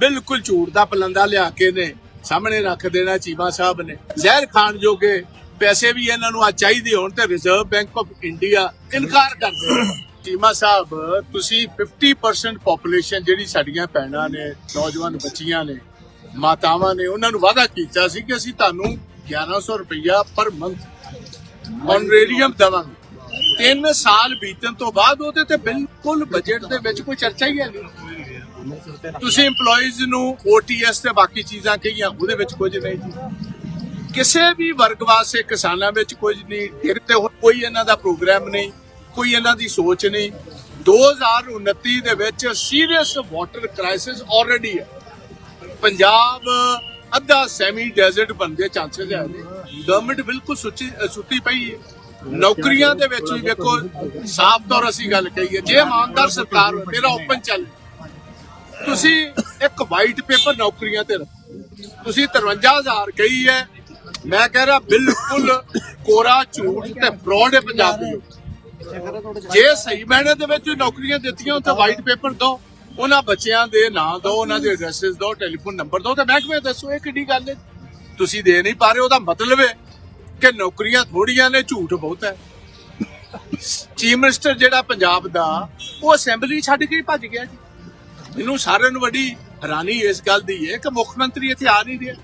ਬਿਲਕੁਲ ਝੂਠ ਦਾ ਪਲੰਦਾ ਲਿਆ ਕੇ ਨੇ, ਸਾਹਮਣੇ ਰੱਖ ਦੇਣਾ ਚੀਮਾ ਸਾਹਿਬ ਨੇ। ਜ਼ਹਿਰ ਖਾਨ ਜੋਗੇ ਪੈਸੇ ਵੀ ਇਹਨਾਂ ਨੂੰ ਆ ਚਾਹੀਦੇ ਹੋਣ ਤੇ ਰਿਜ਼ਰਵ ਬੈਂਕ ਆਫ ਇੰਡੀਆ ਇਨਕਾਰ ਕਰ ਚੀਮਾ ਸਾਹਿਬ, ਤੁਸੀਂ 50% ਪੋਪੂਲੇਸ਼ਨ ਜਿਹੜੀ ਸਾਡੀਆਂ ਭੈਣਾਂ ਨੇ, ਨੌਜਵਾਨ ਬੱਚੀਆਂ ਨੇ, ਮਾਤਾਵਾਂ ਨੇ, ਉਹਨਾਂ ਨੂੰ ਵਾਅਦਾ ਕੀਤਾ ਸੀ ਕਿ ਅਸੀਂ ਤੁਹਾਨੂੰ 1100 ਰੁਪਇਆ ਪਰ ਮੰਥ ਆਨਰੇਰੀਅਮ ਦੇਵਾਂਗੇ। ਤਿੰਨ ਸਾਲ ਬੀਤਣ ਤੋਂ ਬਾਅਦ ਉਹਦੇ ਤੇ ਬਿਲਕੁਲ ਬਜਟ ਦੇ ਵਿੱਚ ਕੋਈ ਚਰਚਾ ਹੀ ਹੈ ਨਹੀਂ। ਤੁਸੀਂ EMPLOYEES ਨੂੰ OTS ਤੇ ਬਾਕੀ ਚੀਜ਼ਾਂ ਕਹੀਆਂ, ਉਹਦੇ ਵਿੱਚ ਕੁਝ ਨਹੀਂ ਜੀ। ਕਿਸੇ ਵੀ ਵਰਗ ਵਾਸਤੇ ਕਿਸਾਨਾਂ ਵਿੱਚ ਕੁਝ ਨਹੀਂ ਫਿਰ ਤੇ ਕੋਈ ਇਹਨਾਂ ਦਾ ਪ੍ਰੋਗਰਾਮ ਨਹੀਂ, ਕੋਈ ਇਹਨਾਂ ਦੀ ਸੋਚ ਨਹੀਂ। 2029 ਦੇ ਵਿੱਚ ਸੀਰੀਅਸ ਵਾਟਰ ਕ੍ਰਾਈਸਿਸ ਆਲਰੇਡੀ ਹੈ। ਪੰਜਾਬ ਅੱਧਾ ਸੈਮੀ ਡੈਜ਼ਰਟ ਬਣਨ ਦੇ ਚਾਂਸਸ ਹੈ ਗਵਰਨਮੈਂਟ ਬਿਲਕੁਲ ਸੁੱਚੀ ਸੁੱਤੀ ਪਈ ਹੈ। ਨੌਕਰੀਆਂ ਦੇ ਵਿੱਚ ਵੀ ਵੇਖੋ, ਸਾਫ਼ ਤੌਰ ਅਸੀਂ ਗੱਲ ਕਹੀਏ, ਜੇ ਇਮਾਨਦਾਰ ਸਰਕਾਰ ਮੇਰਾ ਓਪਨ ਚੱਲ ਤੁਸੀਂ ਇੱਕ ਵਾਈਟ ਪੇਪਰ ਨੌਕਰੀਆਂ ਤੇ ਰੱਖੋ ਤੁਸੀਂ 53000 ਕਹੀ ਹੈ। ਮੈਂ ਕਹਿ ਰਿਹਾ ਬਿਲਕੁਲ ਕੋਰਾ, ਝੂਠ ਤੇ ਫਰਾਡ ਹੈ ਪੰਜਾਬ ਦੇ ਜੇ ਸਹੀ ਮੈਨੇ ਦੇ ਵਿੱਚ ਨੌਕਰੀਆਂ ਦਿੱਤੀਆਂ ਤਾਂ ਵਾਈਟ ਪੇਪਰ ਦਿਓ ਉਹਨਾਂ ਬੱਚਿਆਂ ਦੇ ਨਾਂ ਦਿਓ ਉਹਨਾਂ ਦੇ ਐਡਰੈਸਸ ਦਿਓ ਟੈਲੀਫੋਨ ਨੰਬਰ ਦਿਓ ਤੇ ਮਹਿਕਮੇ ਦੱਸੋ ਇਹ ਕਿੱਡੀ ਗੱਲ ਹੈ। ਤੁਸੀਂ ਦੇ ਨਹੀਂ ਪਾ ਰਹੇ, ਉਹਦਾ ਮਤਲਬ ਹੈ ਕਿ ਨੌਕਰੀਆਂ ਥੋੜੀਆਂ ਨੇ, ਝੂਠ ਬਹੁਤ ਹੈ। ਚੀਫ ਮਿਨਿਸਟਰ ਜਿਹੜਾ ਪੰਜਾਬ ਦਾ, ਉਹ ਅਸੈਂਬਲੀ ਛੱਡ ਕੇ ਭੱਜ ਗਿਆ ਜੀ। ਮੈਨੂੰ ਸਾਰਿਆਂ ਨੂੰ ਵੱਡੀ ਹੈਰਾਨੀ ਇਸ ਗੱਲ ਦੀ ਹੈ ਕਿ ਮੁੱਖ ਮੰਤਰੀ ਇੱਥੇ ਆ ਨਹੀਂ ਰਿਹਾ।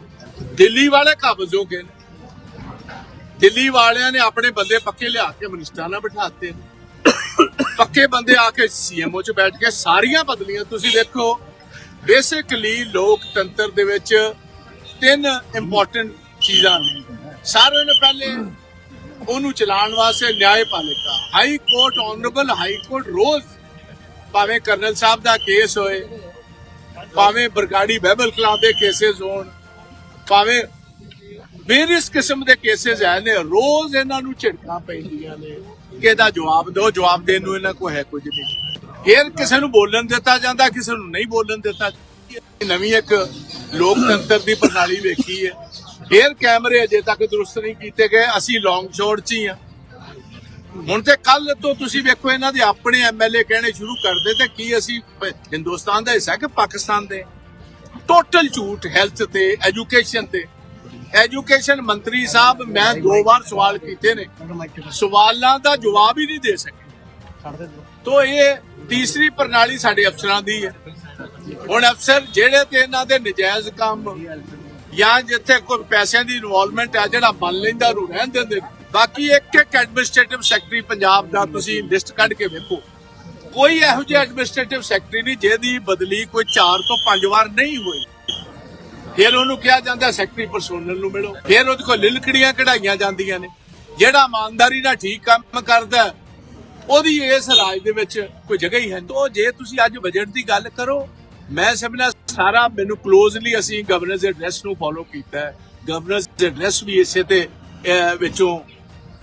ਦਿੱਲੀ ਵਾਲੇ ਕਾਬਜ਼ ਹੋ ਗਏ ਦਿੱਲੀ ਵਾਲਿਆਂ ਨੇ ਆਪਣੇ ਬੰਦੇ ਪੱਕੇ ਲਿਆ ਕੇ ਮਿਨਿਸਟਰਾਂ ਨਾਲ ਬਿਠਾਤੇ ਪੱਕੇ ਬੰਦੇ ਆ ਕੇ ਸੀਐਮਓ 'ਚ ਬੈਠ ਕੇ ਸਾਰੀਆਂ ਬਦਲੀਆਂ ਤੁਸੀਂ ਦੇਖੋ। ਬੇਸਿਕਲੀ ਲੋਕਤੰਤਰ ਦੇ ਵਿੱਚ ਤਿੰਨ ਇੰਪੋਰਟੈਂਟ ਚੀਜ਼ਾਂ ਨੇ। ਸਾਰਿਆਂ ਨੇ ਪਹਿਲੇ ਉਹਨੂੰ ਚਲਾਉਣ ਵਾਸਤੇ ਨਿਆਂਪਾਲਿਕਾ high court honourable high court ਰੋਜ਼ ਭਾਵੇਂ ਕਰਨਲ ਸਾਹਿਬ ਦਾ ਕੇਸ ਹੋਏ, ਭਾਵੇਂ ਬਰਗਾੜੀ ਬਹਿਬਲ ਕਲਾਂ ਦੇ ਕੇਸਿਸ ਹੋਣ, ਭਾਵੇਂ ਵੇਰੀਅਸ ਕਿਸਮ ਦੇ ਕੇਸਿਸ ਹੈ ਨੇ, ਰੋਜ਼ ਇਹਨਾਂ ਨੂੰ ਝਿੜਕਾਂ ਪੈਂਦੀਆਂ ਨੇ, ਕਿ ਇਹਦਾ ਜਵਾਬ ਦਿਓ, ਜਵਾਬ ਦੇਣ ਨੂੰ ਇਹਨਾਂ ਕੋਲ ਹੈ ਕੁਝ ਨਹੀਂ। ਫਿਰ ਕਿਸੇ ਨੂੰ ਬੋਲਣ ਦਿੱਤਾ ਜਾਂਦਾ, ਕਿਸੇ ਨੂੰ ਨਹੀਂ ਬੋਲਣ ਦਿੱਤਾ ਨਵੀਂ ਇੱਕ ਲੋਕਤੰਤਰ ਦੀ ਪ੍ਰਣਾਲੀ ਵੇਖੀ ਹੈ। ਫਿਰ ਕੈਮਰੇ ਅਜੇ ਤੱਕ ਦਰੁਸਤ ਨਹੀਂ ਕੀਤੇ ਗਏ। ਅਸੀਂ ਲੌਂਗ ਸ਼ਾਟ 'ਚ ਹੀ ਆ ਹੁਣ ਤੇ ਕੱਲ ਤੋਂ ਤੁਸੀਂ ਵੇਖੋ ਇਹਨਾਂ ਦੇ ਆਪਣੇ ਐਮਐਲਏ ਕਹਿਣੇ ਸ਼ੁਰੂ ਕਰਦੇ ਤੇ ਕੀ ਅਸੀਂ ਹਿੰਦੁਸਤਾਨ ਦਾ ਹਿੱਸਾ ਕਿ ਪਾਕਿਸਤਾਨ ਦੇ? ਟੋਟਲ ਝੂਠ ਹੈਲਥ ਤੇ ਐਜੂਕੇਸ਼ਨ ਤੇ। ਐਜੂਕੇਸ਼ਨ ਮੰਤਰੀ ਸਾਹਿਬ ਮੈਂ ਦੋ ਵਾਰ ਸਵਾਲ ਕੀਤੇ ਨੇ। ਸਵਾਲਾਂ ਦਾ ਜਵਾਬ ਹੀ ਨਹੀਂ ਦੇ ਸਕੇ। ਤੋ ਇਹ ਤੀਸਰੀ ਪ੍ਰਣਾਲੀ ਸਾਡੇ ਅਫਸਰਾਂ ਦੀ ਹੈ। ਹੁਣ ਅਫਸਰ ਜਿਹੜੇ ਤੇ ਇਹਨਾਂ ਦੇ ਨਜਾਇਜ਼ ਕੰਮ ਜਾਂ ਜਿੱਥੇ ਕੋਈ ਪੈਸਿਆਂ ਦੀ ਇਨਵੋਲਵਮੈਂਟ ਹੈ ਜਿਹੜਾ ਮੰਨ ਲੈਂਦਾ ਰਹਿਣ ਦਿੰਦੇ ਬਾਕੀ ਇੱਕ ਇੱਕ ਐਡਮਿਨਿਸਟ੍ਰੇਟਿਵ ਸੈਕਟਰੀ ਪੰਜਾਬ ਦਾ ਤੁਸੀਂ ਲਿਸਟ ਕੱਢ ਕੇ ਵੇਖੋ। ਕੋਈ ਇਹੋ ਜਿਹਾ ਐਡਮਿਨਿਸਟ੍ਰੇਟਿਵ ਸੈਕਟਰੀ ਨਹੀਂ, ਜਿਹਦੀ ਬਦਲੀ ਕੋਈ 4 ਤੋਂ 5 ਵਾਰ ਨਹੀਂ ਹੋਈ। ਫਿਰ ਉਹਨੂੰ ਕਿਹਾ ਜਾਂਦਾ ਸੈਕਟਰੀ ਪਰਸੋਨਲ ਨੂੰ ਮਿਲੋ। ਫਿਰ ਉਹਦੇ ਕੋਲ ਲਿਲਕੜੀਆਂ ਕਢਾਈਆਂ ਜਾਂਦੀਆਂ ਨੇ। ਜਿਹੜਾ ਇਮਾਨਦਾਰੀ ਨਾਲ ਠੀਕ ਕੰਮ ਕਰਦਾ ਉਹਦੀ ਇਸ ਰਾਜ ਦੇ ਵਿੱਚ ਕੋਈ ਜਗ੍ਹਾ ਹੀ ਹੈ ਨਹੀਂ। ਜੇ ਤੁਸੀਂ ਅੱਜ ਬਜਟ ਦੀ ਗੱਲ ਕਰੋ, ਮੈਂ ਸਮਝਣਾ ਸਾਰਾ ਮੈਨੂੰ ਕਲੋਜ਼ਲੀ ਅਸੀਂ ਗਵਰਨਰ ਐਡਰੈਸ ਨੂੰ ਫੋਲੋ ਕੀਤਾ ਹੈ। ਗਵਰਨਰ ਐਡਰੈਸ ਵੀ ਇਸੇ ਤੇ ਵਿੱਚੋਂ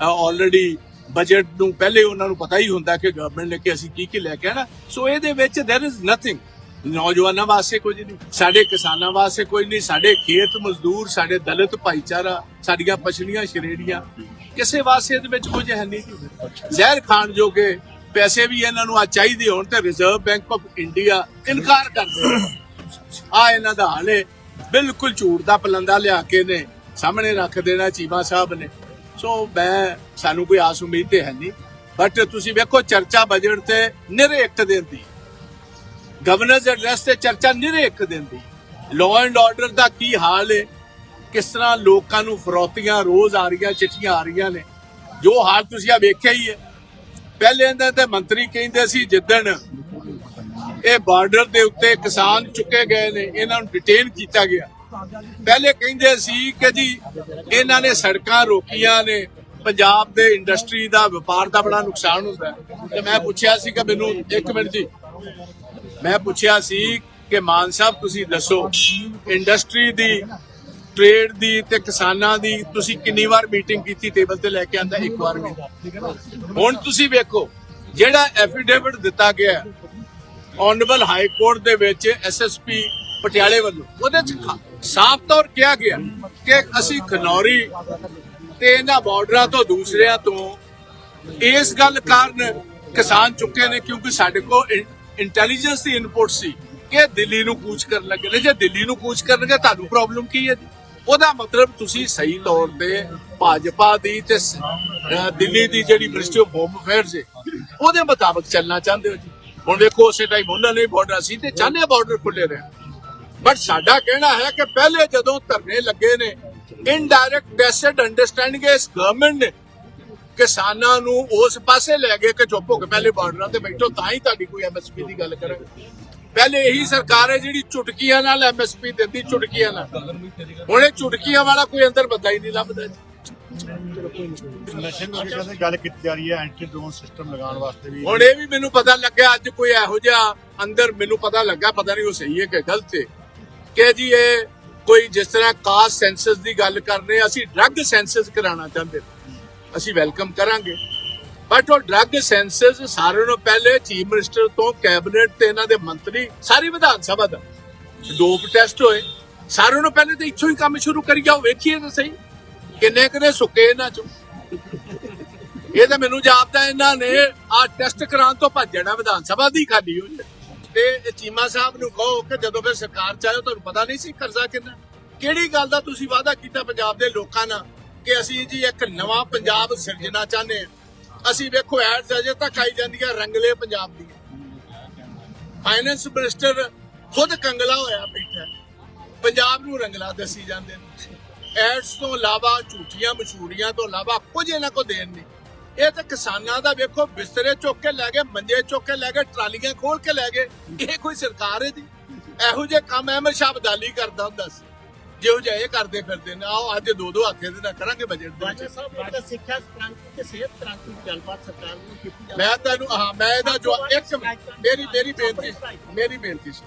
ਆਲਰੇਡੀ ਬਜਟ ਨੂੰ ਪਹਿਲੇ ਉਹਨਾਂ ਨੂੰ ਪਤਾ ਹੀ ਹੁੰਦਾ ਕਿ ਗਵਰਨਮੈਂਟ ਨੇ ਕਿ ਅਸੀਂ ਕੀ ਕੀ ਲੈ ਕੇ ਆਣਾ ਸੋ ਇਹਦੇ ਵਿੱਚ there is nothing ਨੌਜਵਾਨਾਂ ਵਾਸਤੇ ਕੁਝ ਨਹੀਂ। ਸਾਡੇ ਕਿਸਾਨਾਂ ਵਾਸਤੇ ਕੋਈ ਨਹੀਂ। ਸਾਡੇ ਖੇਤ ਮਜ਼ਦੂਰ, ਸਾਡੇ ਦਲਿਤ ਭਾਈਚਾਰਾ, ਸਾਡੀਆਂ ਪਛੜੀਆਂ ਸ਼੍ਰੇਣੀਆਂ। ਕਿਸੇ ਵਾਸਤੇ ਇਹਦੇ ਵਿੱਚ ਕੁਝ ਹੈ ਨਹੀਂ। ਜ਼ਹਿਰ ਖਾਨ ਜੋਗੇ ਪੈਸੇ ਵੀ ਇਹਨਾਂ ਨੂੰ ਆ ਚਾਹੀਦੇ ਹੋਣ ਤੇ ਰਿਜ਼ਰਵ ਬੈਂਕ ਆਫ ਇੰਡੀਆ ਇਨਕਾਰ ਕਰ ਆ ਇਹਨਾਂ ਦਾ ਹਾਲ ਬਿਲਕੁਲ ਝੂਠ ਦਾ ਪਲੰਦਾ ਲਿਆ ਕੇ ਨੇ। ਸਾਹਮਣੇ ਰੱਖ ਦੇਣਾ ਚੀਮਾ ਸਾਹਿਬ ਨੇ। ਸੋ ਮੈਂ ਸਾਨੂੰ ਕੋਈ ਆਸ ਉਮੀਦ ਤੇ ਹੈ ਨਹੀਂ ਬਟ ਤੁਸੀਂ ਵੇਖੋ ਚਰਚਾ ਬਜਟ ਤੇ ਨਿਰੇ ਇੱਕ ਦਿਨ ਦੀ ਗਵਰਨਰਸ ਐਡਰੈਸ ਤੇ ਚਰਚਾ ਨਿਰੇ ਇੱਕ ਦਿਨ ਦੀ ਲਾਅ ਐਂਡ ਆਰਡਰ ਦਾ ਕੀ ਹਾਲ ਹੈ ਕਿਸ ਤਰ੍ਹਾਂ ਲੋਕਾਂ ਨੂੰ ਫਰੋਤੀਆਂ, ਰੋਜ਼ ਆ ਰਹੀਆਂ, ਚਿੱਠੀਆਂ ਆ ਰਹੀਆਂ ਨੇ, ਜੋ ਹਾਲ ਤੁਸੀਂ ਆ ਵੇਖਿਆ ਹੀ ਹੈ ਪਹਿਲੇ ਇਹਨਾਂ ਤੇ ਮੰਤਰੀ ਕਹਿੰਦੇ ਸੀ ਜਿੱਦਣ ਇਹ ਬਾਰਡਰ ਦੇ ਉੱਤੇ ਕਿਸਾਨ ਚੁੱਕੇ ਗਏ ਨੇ, ਇਹਨਾਂ ਨੂੰ ਡਿਟੇਨ ਕੀਤਾ ਗਿਆ। ਪਹਿਲੇ ਕਹਿੰਦੇ ਸੀ ਕਿ ਜੀ, ਇਹਨਾਂ ਨੇ ਸੜਕਾਂ ਰੋਕੀਆਂ ਨੇ, ਪੰਜਾਬ ਦੇ ਇੰਡਸਟਰੀ ਦਾ ਵਪਾਰ ਦਾ ਬੜਾ ਨੁਕਸਾਨ ਹੁੰਦਾ ਤੇ ਮੈਂ ਪੁੱਛਿਆ ਸੀ ਕਿ ਮੈਨੂੰ, ਇੱਕ ਮਿੰਟ ਜੀ, ਮੈਂ ਪੁੱਛਿਆ ਸੀ ਕਿ ਮਾਨ ਸਾਹਿਬ ਤੁਸੀਂ ਦੱਸੋ ਇੰਡਸਟਰੀ ਦੀ ਟ੍ਰੇਡ ਦੀ ਤੇ ਕਿਸਾਨਾਂ ਦੀ ਤੁਸੀਂ ਕਿੰਨੀ ਵਾਰ ਮੀਟਿੰਗ ਕੀਤੀ ਟੇਬਲ ਤੇ ਲੈ ਕੇ ਆਂਦਾ, ਇੱਕ ਵਾਰ ਵੀ ਹੁਣ ਤੁਸੀਂ ਵੇਖੋ, ਜਿਹੜਾ ਐਫੀਡੇਵਿਟ ਦਿੱਤਾ ਗਿਆ ਆਨਰੇਬਲ ਹਾਈ ਕੋਰਟ ਦੇ ਵਿੱਚ ਐਸਐਸਪੀ ਪਟਿਆਲੇ ਵੱਲੋਂ। ਉਹਦੇ ਚ ਸਾਫ਼ ਤੌਰ ਕਿਹਾ ਗਿਆ ਕਿ ਅਸੀਂ ਖਨੌਰੀ ਤੇ ਇਹਨਾਂ ਬਾਰਡਰਾਂ ਤੋਂ ਦੂਸਰਿਆਂ ਤੋਂ ਇਸ ਗੱਲ ਕਾਰਨ ਕਿਸਾਨ ਚੁੱਕੇ ਨੇ ਕਿਉਂਕਿ ਸਾਡੇ ਕੋਲ ਇੰਟੈਲੀਜੈਂਸ ਦੀ ਇਨਪੁਟ ਸੀ ਕਿ ਦਿੱਲੀ ਨੂੰ ਕੂਚ ਕਰਨ ਲੱਗੇ ਨੇ। ਜੇ ਦਿੱਲੀ ਨੂੰ ਕੂਚ ਕਰਨਗੇ, ਤੁਹਾਨੂੰ ਪ੍ਰੋਬਲਮ ਕੀ ਹੈ ਉਹਦਾ ਮਤਲਬ ਤੁਸੀਂ ਸਹੀ ਤੌਰ ਤੇ ਭਾਜਪਾ ਦੀ ਤੇ ਦਿੱਲੀ ਦੀ ਜਿਹੜੀ ਮਿਨਿਸਟਰੀ ਆਫ ਹੋਮ ਅਫੇਅਰਸ ਹੈ, ਉਹਦੇ ਮੁਤਾਬਕ ਚੱਲਣਾ ਚਾਹੁੰਦੇ ਹੋ ਜੀ। ਹੁਣ ਦੇਖੋ ਉਸੇ ਟਾਈਮ ਉਹਨਾਂ ਨੇ ਬਾਰਡਰ ਸੀ ਤੇ ਚਾਹਨੇ ਬਾਰਡਰ ਖੁੱਲੇ ਰਹਿਣ। ਬਟ ਸਾਡਾ ਕਹਿਣਾ ਹੈ ਕਿ ਪਹਿਲੇ ਜਦੋਂ ਧਰਨੇ ਲੱਗੇ ਨੇ ਇਨਡਾਇਰੈਕਟ ਡੈਸਡ ਅੰਡਰਸਟੈਂਡਿੰਗ ਇਸ ਗਵਰਨਮੈਂਟ ਨੇ ਕਿਸਾਨਾਂ ਨੂੰ ਉਸ ਪਾਸੇ ਲੈ ਗਏ ਕਿ ਚੁੱਪ ਹੋ ਕੇ ਪਹਿਲੇ ਬਾਰਡਰਾਂ ਤੇ ਬੈਠੋ ਤਾਂ ਹੀ ਤੁਹਾਡੀ ਕੋਈ ਐਮਐਸਪੀ ਦੀ ਗੱਲ ਕਰਾਂਗੇ ਪਹਿਲੇ ਇਹੀ ਸਰਕਾਰ ਹੈ ਜਿਹੜੀ ਚੁਟਕੀਆਂ ਨਾਲ ਐਮਐਸਪੀ ਦਿੰਦੀ ਚੁਟਕੀਆਂ ਨਾਲ। ਹੁਣ ਇਹ ਚੁਟਕੀਆਂ ਵਾਲਾ ਕੋਈ ਅੰਦਰ ਬੰਦਾ ਹੀ ਨਹੀਂ ਲੱਭਦਾ। ਨਸ਼ੇ ਨੂੰ ਗੱਲ ਕੀਤੀ ਜਾ ਰਹੀ ਹੈ ਐਂਟੀ ਡਰੋਨ ਸਿਸਟਮ ਲਗਾਉਣ ਵਾਸਤੇ ਵੀ। ਹੁਣ ਇਹ ਵੀ ਮੈਨੂੰ ਪਤਾ ਲੱਗਿਆ ਅੱਜ ਕੋਈ ਇਹੋ ਜਿਹਾ ਅੰਦਰ ਮੈਨੂੰ ਪਤਾ ਲੱਗਾ ਪਤਾ ਨਹੀਂ ਉਹ ਸਹੀ ਹੈ ਕਿ ਗਲਤ ਹੈ। ਕਿ ਜੀ ਇਹ ਕੋਈ ਜਿਸ ਤਰ੍ਹਾਂ ਕਾਸਟ ਸੈਂਸਸ ਦੀ ਗੱਲ ਕਰਨੇ ਅਸੀਂ ਡਰੱਗ ਸੈਂਸਸ ਕਰਾਉਣਾ ਚਾਹੁੰਦੇ ਅਸੀਂ ਵੈਲਕਮ ਕਰਾਂਗੇ। ਬਟ ਉਹ ਡਰੱਗ ਸੈਂਸਸ ਸਾਰਿਆਂ ਨੂੰ ਪਹਿਲੇ ਚੀਫ ਮਿਨਿਸਟਰ ਤੋਂ ਕੈਬਨਿਟ ਤੇ ਇਹਨਾਂ ਦੇ ਮੰਤਰੀ, ਸਾਰੀ ਵਿਧਾਨ ਸਭਾ ਦਾ ਡੋਪ ਟੈਸਟ ਹੋਏ। ਸਾਰਿਆਂ ਨੂੰ ਪਹਿਲੇ ਤਾਂ ਇੱਥੋਂ ਹੀ ਕੰਮ ਸ਼ੁਰੂ ਕਰੀ ਜਾਓ, ਵੇਖੀਏ ਤਾਂ ਸਹੀ। ਕਿੰਨੇ ਕਿੰਨੇ ਸੁੱਕੇ ਇਹਨਾਂ ਚੋਂ? ਇਹ ਤਾਂ ਮੈਨੂੰ ਜਾਪਦਾ ਇਹਨਾਂ ਨੇ ਆ ਟੈਸਟ ਕਰਾਉਣ ਤੋਂ ਭੱਜਣਾ ਵਿਧਾਨ ਸਭਾ ਦੀ ਖਾਲੀ ਹੋਈ ਹੈ। ਤੇ ਚੀਮਾ ਸਾਹਿਬ ਨੂੰ ਕਹੋ ਕਿ ਜਦੋਂ ਫਿਰ ਸਰਕਾਰ ਚਾਹੇ ਤੁਹਾਨੂੰ ਪਤਾ ਨਹੀਂ ਸੀ ਕਰਜ਼ਾ ਕਿੰਨਾ। ਕਿਹੜੀ ਗੱਲ ਦਾ ਤੁਸੀਂ ਵਾਅਦਾ ਕੀਤਾ ਪੰਜਾਬ ਦੇ ਲੋਕਾਂ ਨਾਲ ਕਿ ਅਸੀਂ ਜੀ ਇੱਕ ਨਵਾਂ ਪੰਜਾਬ ਸਿਰਜਣਾ ਚਾਹੁੰਦੇ ਹਾਂ? ਅਸੀਂ ਵੇਖੋ ਐਡਸ ਅਜੇ ਤੱਕ ਆਈ ਜਾਂਦੀਆਂ, ਰੰਗਲੇ ਪੰਜਾਬ ਦੀ ਫਾਈਨੈਂਸ ਮਿਨਿਸਟਰ ਖੁਦ ਕੰਗਲਾ ਹੋਇਆ ਬੈਠਾ। ਪੰਜਾਬ ਨੂੰ ਰੰਗਲਾ ਦੱਸੀ ਜਾਂਦੇ ਨੇ। ਐਡਸ ਤੋਂ ਇਲਾਵਾ ਝੂਠੀਆਂ ਮਸ਼ਹੂਰੀਆਂ ਤੋਂ ਇਲਾਵਾ ਕੁਝ ਇਹਨਾਂ ਕੋ ਦੇਣ ਨਹੀਂ। ਇਹ ਤਾਂ ਕਿਸਾਨਾਂ ਦਾ ਵੇਖੋ ਬਿਸਤਰੇ ਚੁੱਕ ਕੇ ਲੈ ਗਏ ਮੰਜੇ ਚੁੱਕ ਕੇ ਲੈ ਗਏ ਟਰਾਲੀਆਂ ਖੋਲ ਕੇ ਲੈ ਗਏ। ਇਹ ਕੋਈ ਸਰਕਾਰ ਹੈ ਜੀ ਇਹੋ ਜਿਹੇ ਕੰਮ ਅਹਿਮਦ ਸ਼ਾਹ ਕਰਦਾ ਹੁੰਦਾ ਸੀ। ਜਿਹੋ ਜਿਹਾ ਇਹ ਕਰਦੇ ਫਿਰਦੇ ਨੇ ਆਓ ਅੱਜ ਦੋ ਦੋ ਹੱਥੇ ਦੇ ਨਾਲ ਕਰਾਂਗੇ ਬਜਟ ਦੇ ਵਿੱਚ। ਸਾਹਿਬ ਨੇ ਤਾਂ ਸਿੱਖਿਆ ਕ੍ਰਾਂਤੀ ਤੇ ਸਿਹਤ ਕ੍ਰਾਂਤੀ ਦੀ ਗੱਲਬਾਤ ਸਰਕਾਰ ਨੂੰ ਕੀਤੀ ਜਾ ਮੈਂ ਤੁਹਾਨੂੰ ਹਾਂ ਮੈਂ ਇਹਦਾ ਜੋ ਇੱਕ ਮੇਰੀ ਮੇਰੀ ਬੇਨਤੀ ਮੇਰੀ ਬੇਨਤੀ ਸੀ।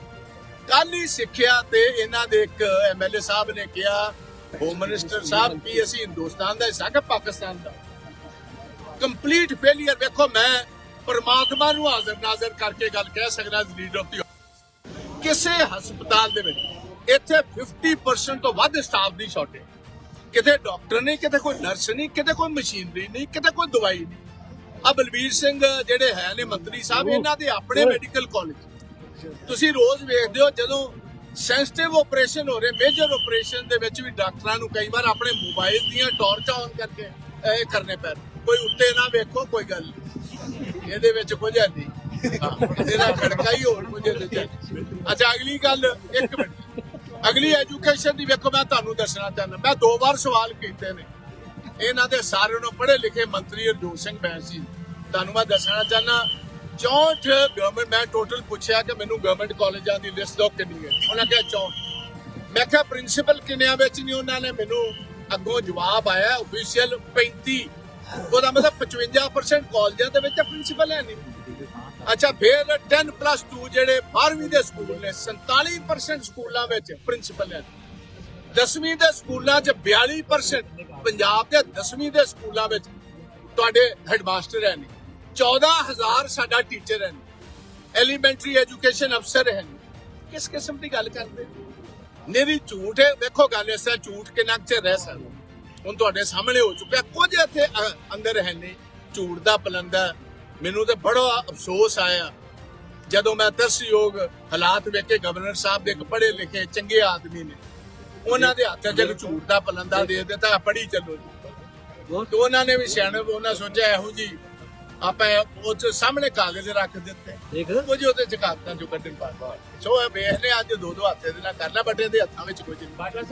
ਕੱਲ ਹੀ ਸਿੱਖਿਆ ਤੇ ਇਹਨਾਂ ਦੇ ਇੱਕ ਐਮਐਲਏ ਸਾਹਿਬ ਨੇ ਕਿਹਾ ਹੋਮ ਮਿਨਿਸਟਰ ਸਾਹਿਬ ਕੀ ਅਸੀਂ ਹਿੰਦੁਸਤਾਨ ਦਾ ਹਿੱਸਾ ਕਿ ਪਾਕਿਸਤਾਨ ਦਾ? ਕੰਪਲੀਟ ਫੇਲਿਅਰ ਵੇਖੋ ਮੈਂ ਪਰਮਾਤਮਾ ਨੂੰ ਹਾਜ਼ਰ ਨਾਜ਼ਰ ਕਰਕੇ ਗੱਲ ਕਹਿ ਸਕਦਾ ਲੀਡਰ ਆਫ ਦੀ ਕਿਸੇ ਹਸਪਤਾਲ ਦੇ ਵਿੱਚ ਇੱਥੇ 50% ਤੋਂ ਵੱਧ ਸਟਾਫ ਦੀ ਸ਼ਾਰਟੇਜ ਕਿਤੇ ਡਾਕਟਰ ਨਹੀਂ ਕਿਤੇ ਕੋਈ ਨਰਸ ਨਹੀਂ ਕਿਤੇ ਕੋਈ ਮਸ਼ੀਨਰੀ ਨਹੀਂ ਕਿਤੇ ਕੋਈ ਦਵਾਈ ਨਹੀਂ। ਆ ਬਲਬੀਰ ਸਿੰਘ ਜਿਹੜੇ ਹੈ ਨੇ ਮੰਤਰੀ ਸਾਹਿਬ ਇਹਨਾਂ ਦੇ ਆਪਣੇ ਮੈਡੀਕਲ ਕਾਲਜ ਤੁਸੀਂ ਰੋਜ਼ ਵੇਖਦੇ ਹੋ ਜਦੋਂ ਸੈਂਸਿਟਿਵ ਆਪਰੇਸ਼ਨ ਹੋ ਰਹੇ ਮੇਜਰ ਆਪਰੇਸ਼ਨ ਦੇ ਵਿੱਚ ਵੀ ਡਾਕਟਰਾਂ ਨੂੰ ਕਈ ਵਾਰ ਆਪਣੇ ਮੋਬਾਈਲ ਦੀਆਂ ਟਾਰਚਾਂ ਔਨ ਕਰਕੇ ਇਹ ਕਰਨੇ ਪੈਣ ਕੋਈ ਉੱਤੇ ਨਾ ਵੇਖੋ, ਕੋਈ ਗੱਲ ਨਹੀਂ। ਇਹਦੇ ਵਿੱਚ ਕੁਝ ਹੈ ਨਹੀਂ ਇਹਦਾ ਖੜਕਾ ਹੀ ਹੋਰ ਕੁਝ ਇਹਦੇ ਚ ਅੱਛਾ, ਅਗਲੀ ਗੱਲ, ਇੱਕ ਮਿੰਟ। ਅਗਲੀ ਐਜੂਕੇਸ਼ਨ ਦੀ ਵੇਖੋ, ਮੈਂ ਤੁਹਾਨੂੰ ਦੱਸਣਾ ਚਾਹੁੰਦਾ। ਮੈਂ ਦੋ ਵਾਰ ਸਵਾਲ ਕੀਤੇ ਨੇ। ਇਹਨਾਂ ਦੇ ਸਾਰਿਆਂ ਨੂੰ ਪੜ੍ਹੇ ਲਿਖੇ ਮੰਤਰੀ ਹਰਜੋਤ ਸਿੰਘ ਬੈਂਸ ਤੁਹਾਨੂੰ ਮੈਂ ਦੱਸਣਾ ਚਾਹੁੰਦਾ 64 ਗਵਰਨਮੈਂਟ ਮੈਂ ਟੋਟਲ ਪੁੱਛਿਆ ਕਿ ਮੈਨੂੰ ਗਵਰਨਮੈਂਟ ਕਾਲਜਾਂ ਦੀ ਲਿਸਟ ਦੋ ਕਿੰਨੀ ਹੈ। ਉਹਨਾਂ ਕਿਹਾ 64 ਮੈਂ ਕਿਹਾ ਪ੍ਰਿੰਸੀਪਲ ਕਿੰਨਿਆਂ ਵਿੱਚ ਨਹੀਂ ਉਹਨਾਂ ਨੇ? ਮੈਨੂੰ ਅੱਗੋਂ ਜਵਾਬ ਆਇਆ ਅਫੀਸ਼ੀਅਲ 35 ਉਹਦਾ ਮਤਲਬ 55% ਕਾਲਜਾਂ ਦੇ ਵਿੱਚ ਪ੍ਰਿੰਸੀਪਲ ਹੈ ਨਹੀਂ। ਅੱਛਾ, ਫਿਰ 10 ਪਲੱਸ 2 ਜਿਹੜੇ 12ਵੀਂ ਦੇ ਸਕੂਲ ਨੇ 47% ਸਕੂਲਾਂ ਵਿੱਚ ਪ੍ਰਿੰਸੀਪਲ ਹੈ। 10ਵੀਂ ਦੇ ਸਕੂਲਾਂ 'ਚ 42% ਪੰਜਾਬ ਦੇ 10ਵੀਂ ਦੇ ਸਕੂਲਾਂ ਵਿੱਚ ਤੁਹਾਡੇ ਹੈਡਮਾਸਟਰ ਹੈ ਨਹੀਂ। 14000 ਸਾਡਾ ਟੀਚਰ ਹੈ ਐਲੀਮੈਂਟਰੀ ਐਜੂਕੇਸ਼ਨ ਅਫਸਰ ਹੈ ਕਿਸ ਕਿਸਮ ਦੀ ਗੱਲ ਕਰਦੇ ਹੋ? ਝੂਠ ਹੈ, ਵੇਖੋ ਗੱਲ ਇਸ ਤਰ੍ਹਾਂ, ਝੂਠ ਕਿੰਨਾ ਕੁ ਚਿਰ ਰਹਿ ਸਕਦਾ? ਹੁਣ ਤੁਹਾਡੇ ਸਾਹਮਣੇ ਹੋ ਚੁੱਕਿਆ। ਕੁਝ ਇੱਥੇ ਅੰਦਰ ਹੈ ਨਹੀਂ। ਝੂਠ ਦਾ ਪਲੰਦਾ ਮੈਨੂੰ ਤੇ ਬੜਾ ਅਫਸੋਸ ਆਇਆ। ਜਦੋਂ ਮੈਂ ਤਰਸਯੋਗ ਹਾਲਾਤ ਵੇਖ ਗਵਰਨਰ ਸਾਹਿਬ ਦੇ ਪੜ੍ਹੇ ਲਿਖੇ ਚੰਗੇ ਆਦਮੀ ਨੇ। ਉਹਨਾਂ ਦੇ ਹੱਥ 'ਚ ਝੂਠ ਦਾ ਪਲੰਦਾ ਦੇ ਦਿੱਤਾ। ਪੜੀ ਚੱਲੋ ਜੀ। ਉਹਨਾਂ ਨੇ ਵੀ ਸਿਆਣੇ ਉਹਨਾਂ ਸੋਚਿਆ ਇਹੋ ਜੀ। ਆਪਾਂ ਉਹ 'ਚ ਸਾਹਮਣੇ ਕਾਗਜ਼ ਰੱਖ ਦਿੱਤੇ। ਦੇਖ। ਕੁਝ ਉਹਦੇ ਚ ਕਾਗਜ਼ਾਂ ਚੋਂ ਕੱਢਣ ਪਾ ਸੋ ਇਹ ਵੇਖਦੇ ਅੱਜ ਦੋ ਦੋ ਹੱਥੇ ਦੇ ਨਾਲ ਕਰ ਲੈ ਬਟ ਇਹਦੇ ਹੱਥਾਂ ਵਿੱਚ ਕੁਝ ਨਹੀਂ।